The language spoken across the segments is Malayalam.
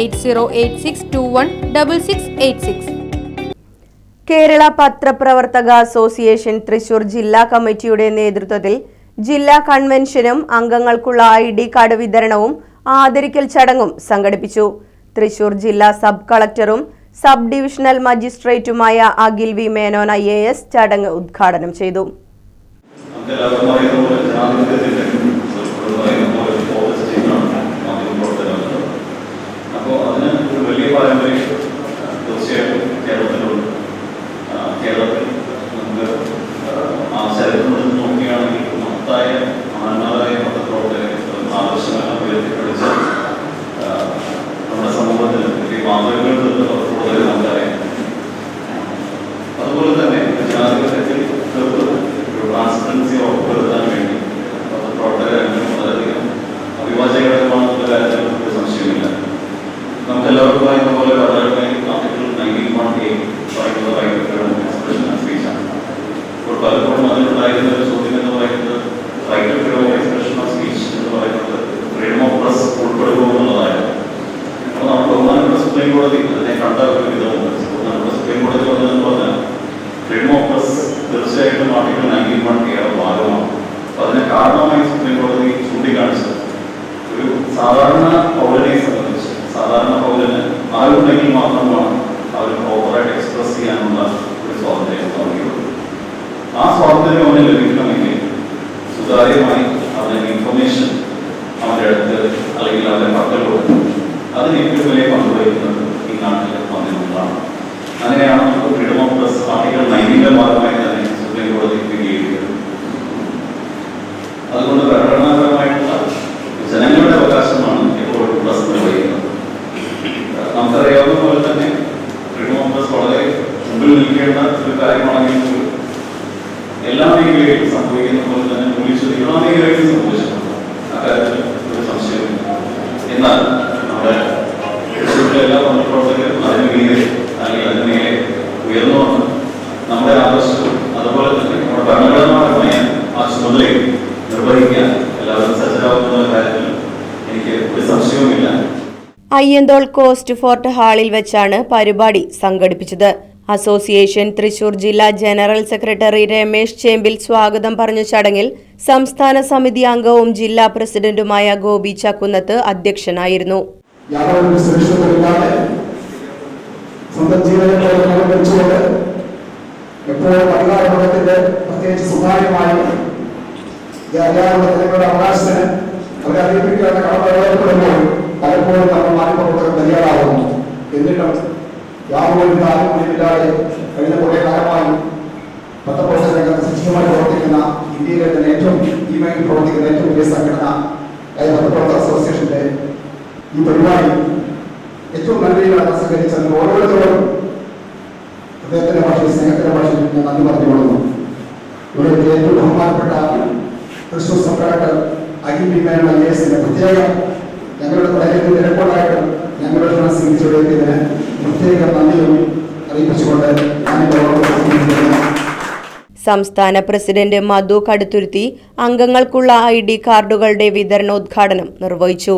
Eight zero eight six two one double six eight six. Kerala പത്രപ്രവർത്തക അസോസിയേഷൻ തൃശൂർ ജില്ലാ കമ്മിറ്റിയുടെ നേതൃത്വത്തിൽ ജില്ലാ കൺവെൻഷനും അംഗങ്ങൾക്കുള്ള ഐ ഡി കാർഡ് വിതരണവും ആദരിക്കൽ ചടങ്ങും സംഘടിപ്പിച്ചു. തൃശൂർ ജില്ലാ സബ് കളക്ടറും sub divisional മജിസ്ട്രേറ്റുമായ Akhil V Menon I A S ചടങ്ങ് ഉദ്ഘാടനം ചെയ്തു. ഒരു അറിവുണ്ടെങ്കിൽ മാത്രമാണ് അവർ പ്രോപ്പറായിട്ട് എക്സ്പ്രസ് ചെയ്യാനുള്ള ഒരു സ്വാതന്ത്ര്യം നൽകിയുള്ളൂ ആ സ്വാതന്ത്ര്യം അവന് ലഭിക്കണമെങ്കിൽ സുതാര്യമായി അവന്റെ ഇൻഫർമേഷൻ അവന്റെ അടുത്ത് അല്ലെങ്കിൽ അവന്റെ പക്കലോട് അതിന് ഏറ്റവും വലിയ പങ്ക് ഈ നാട്ടിലെ വന്നിട്ടുള്ളതാണ് അങ്ങനെയാണ് നമുക്ക് ഫ്രീഡം ഓഫ് പ്രസ് പാർട്ടികൾ നൈതിക ഭാഗമായി തന്നെ സുപ്രീം കോടതി വിനിയോഗിക്കുന്നത് അതുകൊണ്ട് ഭരണഘടനാപരമായിട്ടുള്ള ജനങ്ങളുടെ അവകാശമാണ് എപ്പോഴും പ്രസ് നിർവഹിക്കുന്നത് നമുക്കറിയാവുന്ന പോലെ തന്നെ ഫ്രീഡം ഓഫ് പ്രസ് വളരെ മുമ്പിൽ നിൽക്കേണ്ട ഒരു കാര്യമാണെങ്കിൽ പോലും എല്ലാ മേഖലയിലും സംഭവിക്കുന്ന പോലെ തന്നെ പോലീസ് എല്ലാ മേഖലയിലും സംഭവിച്ചിട്ടുണ്ട് അക്കാര്യത്തിൽ ഒരു സംശയമില്ല എന്നാൽ നമ്മുടെ തൃശ്ശൂരിലെ എല്ലാ പത്രപ്രവർത്തകരും അതിന് മീതെ അല്ലെങ്കിൽ അതിന് മേലെ ഉയർന്നു വന്ന് നമ്മുടെ ആദർശവും അതുപോലെ തന്നെ നമ്മുടെ ഭരണഘടനാപരമായ ആ ചുമതലയും നിർവഹിക്കാൻ എല്ലാവരും സജ്ജരാകുന്ന കാര്യത്തിൽ എനിക്ക് ഒരു സംശയവുമില്ല അയ്യന്തോൾ കോസ്റ്റ് ഫോർട്ട് ഹാളിൽ വെച്ചാണ് പരിപാടി സംഘടിപ്പിച്ചത്. അസോസിയേഷൻ തൃശൂർ ജില്ലാ ജനറൽ സെക്രട്ടറി രമേശ് ചേമ്പിൽ സ്വാഗതം പറഞ്ഞ ചടങ്ങിൽ സംസ്ഥാന സമിതി അംഗവും ജില്ലാ പ്രസിഡന്റുമായ ഗോപി ചക്കുന്നത്ത് അധ്യക്ഷനായിരുന്നു. അവരെ അറിയിപ്പിക്കേണ്ട കടമ പലപ്പോഴും നമ്മൾ മാധ്യമപ്രവർത്തകർ ബലിയാടാവുന്നു എന്നിട്ടും യാതൊരു താല്പര്യമില്ലാതെ കഴിഞ്ഞ കുറേ കാലമായി പത്രപ്രവർത്തക രംഗത്ത് സജീവമായി പ്രവർത്തിക്കുന്ന ഇന്ത്യയിലെ തന്നെ ഏറ്റവും ഭീമയിൽ പ്രവർത്തിക്കുന്ന ഏറ്റവും വലിയ സംഘടന പത്രപ്രവർത്തക അസോസിയേഷന്റെ ഈ പരിപാടി ഏറ്റവും നല്ല രീതിയിലാണ് സഹകരിച്ചത് ഓരോരുത്തരും ഹൃദയത്തിന്റെ ഭാഷയിൽ സ്നേഹത്തിന്റെ ഭാഷയിൽ ഞാൻ നന്ദി പറഞ്ഞുകൊള്ളുന്നു. ഇവിടെ ഏറ്റവും ബഹുമാനപ്പെട്ട Thrissur sub collector Akhil B Menon എസിന്റെ പ്രത്യേകം ഞങ്ങളുടെ വളരെ വിലപ്പോഴായിട്ടും ഞങ്ങളുടെ ഫ്രണ്ട്സ് തിരിച്ചുവിടേക്കതിന് പ്രത്യേക നന്ദിയും അറിയിപ്പിച്ചുകൊണ്ട് സംസ്ഥാന പ്രസിഡന്റ് മധു കടുത്തുരുത്തി അംഗങ്ങൾക്കുള്ള ഐ ഡി കാർഡുകളുടെ വിതരണോദ്ഘാടനം നിർവഹിച്ചു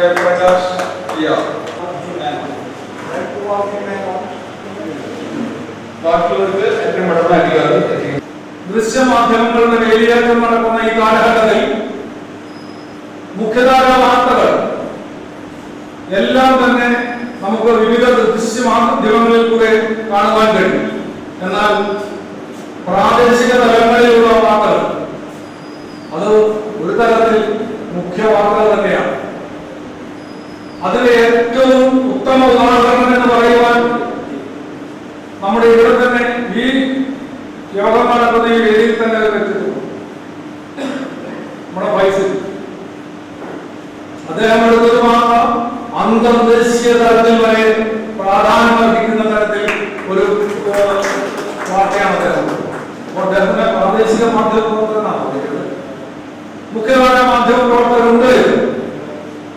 പി ആർ ബാക്കിയുള്ളവർക്ക് ഏറ്റവും പെട്ടെന്ന് അധികാരം ദൃശ്യമാധ്യമങ്ങളുടെ വേലിയേറ്റം നടക്കുന്ന ഈ കാലഘട്ടത്തിൽ മുഖ്യധാര വാർത്തകൾ എല്ലാം തന്നെ നമുക്ക് വിവിധ ദൃശ്യമാധ്യമങ്ങളിൽ കൂടെ കാണുവാൻ കഴിയും. എന്നാൽ പ്രാദേശിക തലങ്ങളിലുള്ള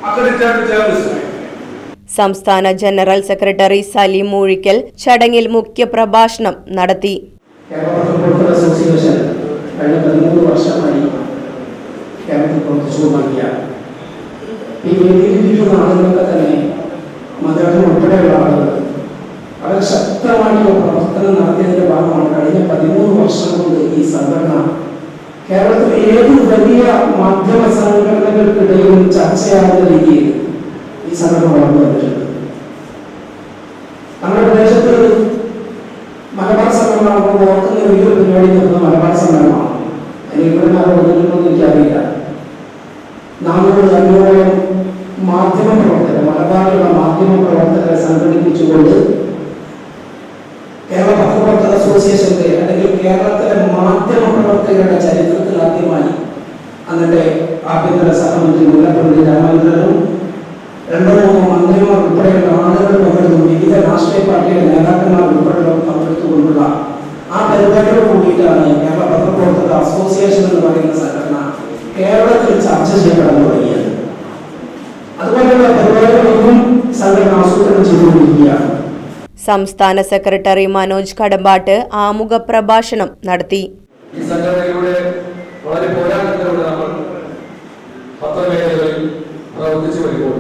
അക്രഡിറ്റഡ് ജേർണലിസ്റ്റ് സംസ്ഥാന ജനറൽ സെക്രട്ടറി സലീം മൂഴിക്കൽ ചടങ്ങിൽ മുഖ്യപ്രഭാഷണം നടത്തി. അസോസിയേഷൻ കഴിഞ്ഞ പതിമൂന്ന് വർഷമായി കേരളത്തിൽ പ്രവർത്തിച്ചുകൊണ്ടിരിക്കുക ഈ വേദിയിലിരിക്കുന്ന ആളുകളൊക്കെ തന്നെ മതം ഉൾപ്പെടെയുള്ള ആളുകൾ വളരെ ശക്തമായിട്ടുള്ള പ്രവർത്തനം നടത്തിയതിന്റെ ഭാഗമാണ് കഴിഞ്ഞ പതിമൂന്ന് വർഷം കൊണ്ട് ഈ സംഘടന കേരളത്തിലെ ഏത് വലിയ മാധ്യമ സംഘടനകൾക്കിടയിലും ചർച്ചയാകുന്ന രീതിയിൽ ഈ സംഘടന വളർന്നു വന്നിട്ടുണ്ട്. നമ്മുടെ പ്രദേശത്ത് മലബാർ സമ്മേളനം ഓർക്കുന്ന വലിയൊരു പരിപാടി നടന്ന മലബാർ സമ്മേളനമാണ് അതിന് ഇവിടെ നടന്നിട്ടുണ്ടോ എനിക്കറിയില്ല. നാനൂറ് മാധ്യമ പ്രവർത്തകർ മലബാറിലുള്ള മാധ്യമ പ്രവർത്തകരെ സംഘടിപ്പിച്ചുകൊണ്ട് കേരള പത്രപ്രവർത്തക അസോസിയേഷന്റെ അല്ലെങ്കിൽ കേരളത്തിലെ മാധ്യമ ചരിത്രത്തിൽ ആദ്യമായി അന്നത്തെ ആഭ്യന്തര സഹമന്ത്രി മുല്ലപ്പള്ളി രാമചന്ദ്രനും രണ്ടോ മന്ത്രിമാർ ഉൾപ്പെടെയുള്ള ആളുകൾ പങ്കെടുത്തു. വിവിധ രാഷ്ട്രീയ പാർട്ടിയുടെ നേതാക്കന്മാർ ഉൾപ്പെടെയുള്ള പങ്കെടുത്തുകൊണ്ടുള്ള ആ പരിപാടിയോട് കൂടിയിട്ടാണ് കേരള പത്രപ്രവർത്തക അസോസിയേഷൻ എന്ന് പറയുന്ന സംഘടന കേരളത്തിൽ ചർച്ച ചെയ്യപ്പെടാൻ തുടങ്ങിയത്. അതുപോലെയുള്ള പരിപാടികളൊന്നും സംഘടന ആസൂത്രണം ചെയ്തുകൊണ്ടിരിക്കുകയാണ്. സംസ്ഥാന സെക്രട്ടറി മനോജ് കടമ്പാട്ട് ആമുഖ പ്രഭാഷണം നടത്തി. ഈ സംഘടനയിലൂടെ വളരെ പോരാട്ടത്തിലൂടെ നമ്മൾ പത്രമേഖലകളിൽ പ്രവർത്തിച്ചു വരുമ്പോൾ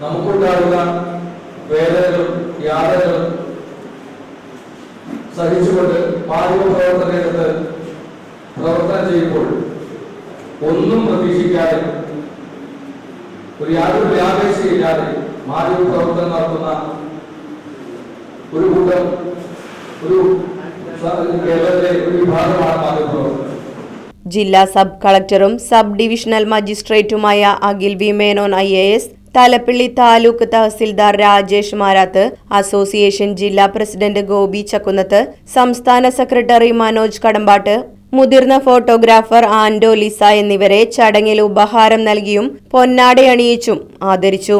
നമുക്കുണ്ടാകുന്ന വേദനകളും യാതനകളും സഹിച്ചുകൊണ്ട് മാധ്യമ പ്രവർത്തന രംഗത്ത് പ്രവർത്തനം ചെയ്യുമ്പോൾ ഒന്നും പ്രതീക്ഷിക്കാതെ ഒരു യാതൊരു വ്യാപേക്ഷയില്ലാതെ മാധ്യമ പ്രവർത്തനം നടത്തുന്ന ഒരു കൂട്ടം ഒരു ജില്ലാ സബ് കളക്ടറും sub divisional മജിസ്ട്രേറ്റുമായ Akhil V Menon I A S Thalappilly taluk tahsildar Rajesh Marath association ജില്ലാ പ്രസിഡന്റ് ഗോപി ചക്കുന്നത്ത് സംസ്ഥാന സെക്രട്ടറി മനോജ് കടമ്പാട്ട് മുതിർന്ന ഫോട്ടോഗ്രാഫർ ആൻഡോ ലിസ എന്നിവരെ ചടങ്ങിൽ ഉപഹാരം നൽകിയും പൊന്നാടയണിയിച്ചും ആദരിച്ചു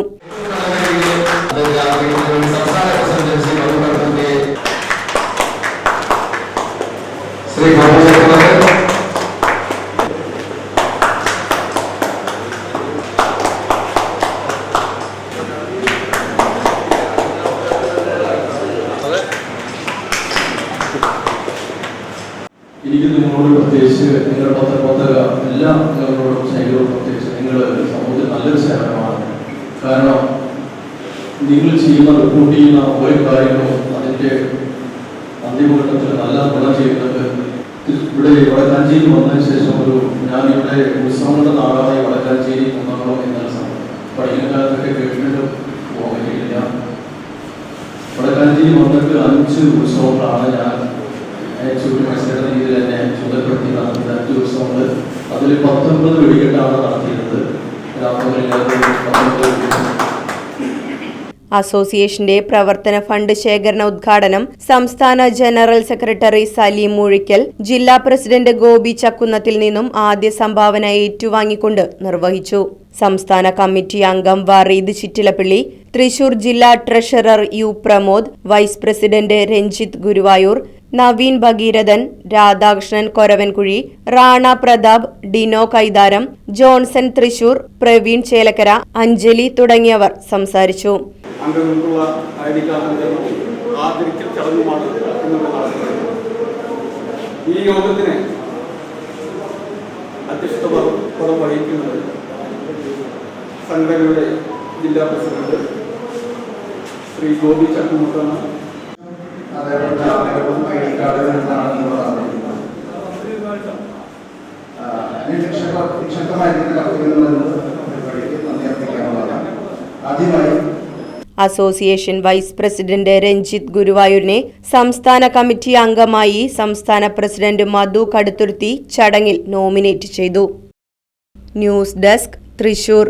ശ്രീ ബാബുചന്ദ്രൻ എനിക്ക് നിങ്ങളോട് പ്രത്യേകിച്ച് നിങ്ങളുടെ പത്രപ്രവർത്തക എല്ലാ നിങ്ങളോടും സ്നേഹിതരോടും പ്രത്യേകിച്ച് നിങ്ങൾ സമൂഹത്തിൽ നല്ലൊരു സേവനമാണ്. കാരണം നിങ്ങൾ ചെയ്യുന്ന റിപ്പോർട്ട് ചെയ്യുന്ന ഓരോ കാര്യങ്ങളും അതിന്റെ അന്തിമഘട്ടത്തിൽ നല്ല ഗുണം ചെയ്യുന്നത് ഇവിടെ വടക്കാഞ്ചേരി വന്നതിന് ശേഷം ഒരു ഞാൻ ഇവിടെ ഉത്സവങ്ങളുടെ നാടായി വടക്കാഞ്ചേരി ഒന്നാണോ എന്നുള്ള സമയം പഠിക്കുന്ന കാലത്തൊക്കെ കേട്ടിട്ട് പോകുന്നില്ല വടക്കാഞ്ചേരി വന്നിട്ട് അഞ്ച് ഉത്സവങ്ങളാണ് ഞാൻ ചൂട് മത്സരയുടെ രീതിയിൽ തന്നെ ചുമതലപ്പെടുത്തി നടത്തുന്ന ഉത്സവങ്ങൾ അതിൽ പത്തൊൻപത് വെടിക്കെട്ടാണ് നടത്തിയിരുന്നത്. അസോസിയേഷന്റെ പ്രവർത്തന ഫണ്ട് ശേഖരണ ഉദ്ഘാടനം സംസ്ഥാന ജനറൽ സെക്രട്ടറി സലീം മൂഴിക്കൽ ജില്ലാ പ്രസിഡന്റ് ഗോപി ചക്കുന്നത്തിൽ നിന്നും ആദ്യ സംഭാവന ഏറ്റുവാങ്ങിക്കൊണ്ട് നിർവഹിച്ചു. സംസ്ഥാന കമ്മിറ്റി അംഗം വറീദ് ചിറ്റിലപ്പള്ളി തൃശൂർ ജില്ലാ treasurer U Pramod vice president Ranjith Guruvayur Naveen Bhageerathan Radhakrishnan Koravankuzhi Rana Pratap Dino Kaitharam Johnson Thrissur Praveen Chelakkara Anjali തുടങ്ങിയവർ സംസാരിച്ചു. ഈ യോഗത്തിന് അധ്യക്ഷത വഹിക്കുന്നത് സംഘടനയുടെ ജില്ലാ പ്രസിഡന്റ് ശ്രീ ഗോപി ചക്കുമുട്ടാണ് അസോസിയേഷൻ വൈസ് പ്രസിഡന്റ് രഞ്ജിത്ത് ഗുരുവായൂരിനെ സംസ്ഥാന കമ്മിറ്റി അംഗമായി സംസ്ഥാന പ്രസിഡന്റ് മധു കടുത്തുരുത്തി ചടങ്ങിൽ നോമിനേറ്റ് ചെയ്തു. News desk Thrissur.